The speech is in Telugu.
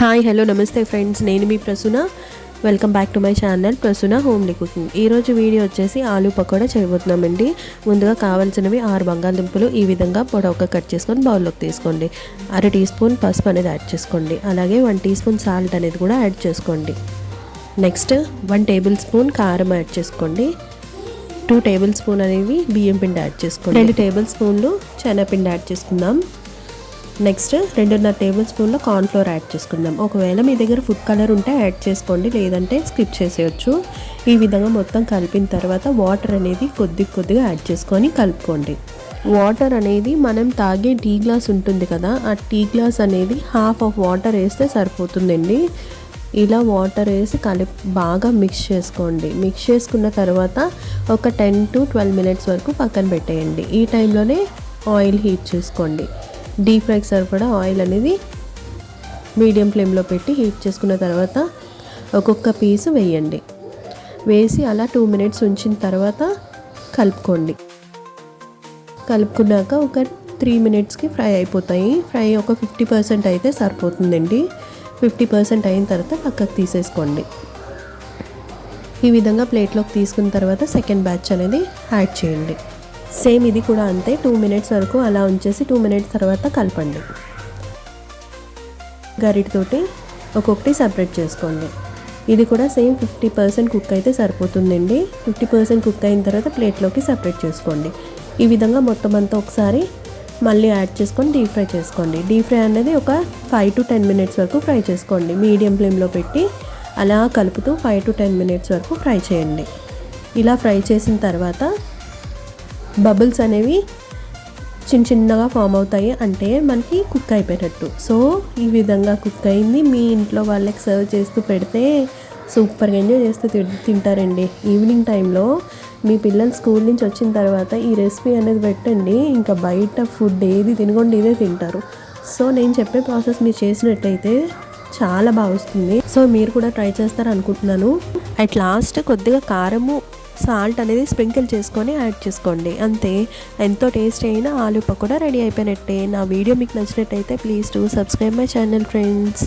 హాయ్ హలో నమస్తే ఫ్రెండ్స్. నేను మీ Prasuna. Welcome back to my channel Prasuna homely cooking ఈరోజు వీడియో వచ్చేసి ఆలూ పకోడా చేయబోతున్నామండి. ముందుగా కావాల్సినవి ఆరు బంగాళదుంపలు ఈ విధంగా పొడవుగా కట్ చేసుకొని బౌల్లోకి తీసుకోండి. అర టీ స్పూన్ పసుపు అనేది యాడ్ చేసుకోండి. అలాగే వన్ టీ స్పూన్ సాల్ట్ అనేది కూడా యాడ్ చేసుకోండి. నెక్స్ట్ వన్ టేబుల్ స్పూన్ కారం యాడ్ చేసుకోండి. టూ టేబుల్ స్పూన్ అనేవి బియ్యం పిండి యాడ్ చేసుకోండి. రెండు టేబుల్ స్పూన్లు శనగపిండి యాడ్ చేసుకుందాం. నెక్స్ట్ రెండున్నర టేబుల్ స్పూన్లో కార్న్ఫ్లోర్ యాడ్ చేసుకుందాం. ఒకవేళ మీ దగ్గర ఫుడ్ కలర్ ఉంటే యాడ్ చేసుకోండి లేదంటే స్కిప్ చేసేయచ్చు. ఈ విధంగా మొత్తం కలిపిన తర్వాత వాటర్ అనేది కొద్ది కొద్దిగా యాడ్ చేసుకొని కలుపుకోండి. వాటర్ అనేది మనం తాగే టీ గ్లాస్ ఉంటుంది కదా ఆ టీ గ్లాస్ అనేది హాఫ్ ఆఫ్ వాటర్ వేస్తే సరిపోతుందండి. ఇలా వాటర్ వేసి కలిపి బాగా మిక్స్ చేసుకోండి. మిక్స్ చేసుకున్న తర్వాత ఒక టెన్ టు ట్వెల్వ్ మినిట్స్ వరకు పక్కన పెట్టేయండి. ఈ టైంలోనే ఆయిల్ హీట్ చేసుకోండి. డీప్ ఫ్రైకి సరిపడా ఆయిల్ అనేది మీడియం ఫ్లేమ్లో పెట్టి హీట్ చేసుకున్న తర్వాత ఒక్కొక్క పీస్ వేయండి. వేసి అలా టూ మినిట్స్ ఉంచిన తర్వాత కలుపుకోండి. కలుపుకున్నాక ఒక త్రీ మినిట్స్కి ఫ్రై అయిపోతాయి. ఫ్రై ఒక ఫిఫ్టీ పర్సెంట్ అయితే సరిపోతుందండి. ఫిఫ్టీ పర్సెంట్ అయిన తర్వాత పక్కకు తీసేసుకోండి. ఈ విధంగా ప్లేట్లోకి తీసుకున్న తర్వాత సెకండ్ బ్యాచ్ అనేది యాడ్ చేయండి. సేమ్ ఇది కూడా అంతే టూ మినిట్స్ వరకు అలా ఉంచేసి టూ మినిట్స్ తర్వాత కలపండి. గరిటతోటి ఒక్కొక్కటి సపరేట్ చేసుకోండి. ఇది కూడా సేమ్ ఫిఫ్టీ పర్సెంట్ కుక్ అయితే సరిపోతుందండి. ఫిఫ్టీ పర్సెంట్ కుక్ అయిన తర్వాత ప్లేట్లోకి సపరేట్ చేసుకోండి. ఈ విధంగా మొత్తం అంతా ఒకసారి మళ్ళీ యాడ్ చేసుకొని డీప్ ఫ్రై చేసుకోండి. డీప్ ఫ్రై అనేది ఒక ఫైవ్ టు టెన్ మినిట్స్ వరకు ఫ్రై చేసుకోండి. మీడియం ఫ్లేమ్లో పెట్టి అలా కలుపుతూ ఫైవ్ టు టెన్ మినిట్స్ వరకు ఫ్రై చేయండి. ఇలా ఫ్రై చేసిన తర్వాత బబుల్స్ అనేవి చిన్న చిన్నగా ఫామ్ అవుతాయి. అంటే మనకి కుక్ అయిపోయినట్టు సో ఈ విధంగా కుక్ అయింది. మీ ఇంట్లో వాళ్ళకి సర్వ్ చేస్తూ పెడితే సూపర్గా ఎంజాయ్ చేస్తూ తి- తింటారండి. ఈవినింగ్ టైంలో మీ పిల్లలు స్కూల్ నుంచి వచ్చిన తర్వాత ఈ రెసిపీ అనేది పెట్టండి. ఇంకా బయట ఫుడ్ ఏది తినకుండా ఇదే తింటారు. సో నేను చెప్పే ప్రాసెస్ మీరు చేసినట్టయితే చాలా బాగా వస్తుంది. సో మీరు కూడా ట్రై చేస్తారు అనుకుంటున్నాను అట్ లాస్ట్ కొద్దిగా కారము సాల్ట్ అనేది స్ప్రింకిల్ చేసుకొని యాడ్ చేసుకోండి. అంతే. ఎంతో టేస్ట్ అయినా ఆలు పకోడా రెడీ అయిపోయినట్టే. నా వీడియో మీకు నచ్చినట్టయితే please to subscribe my channel friends.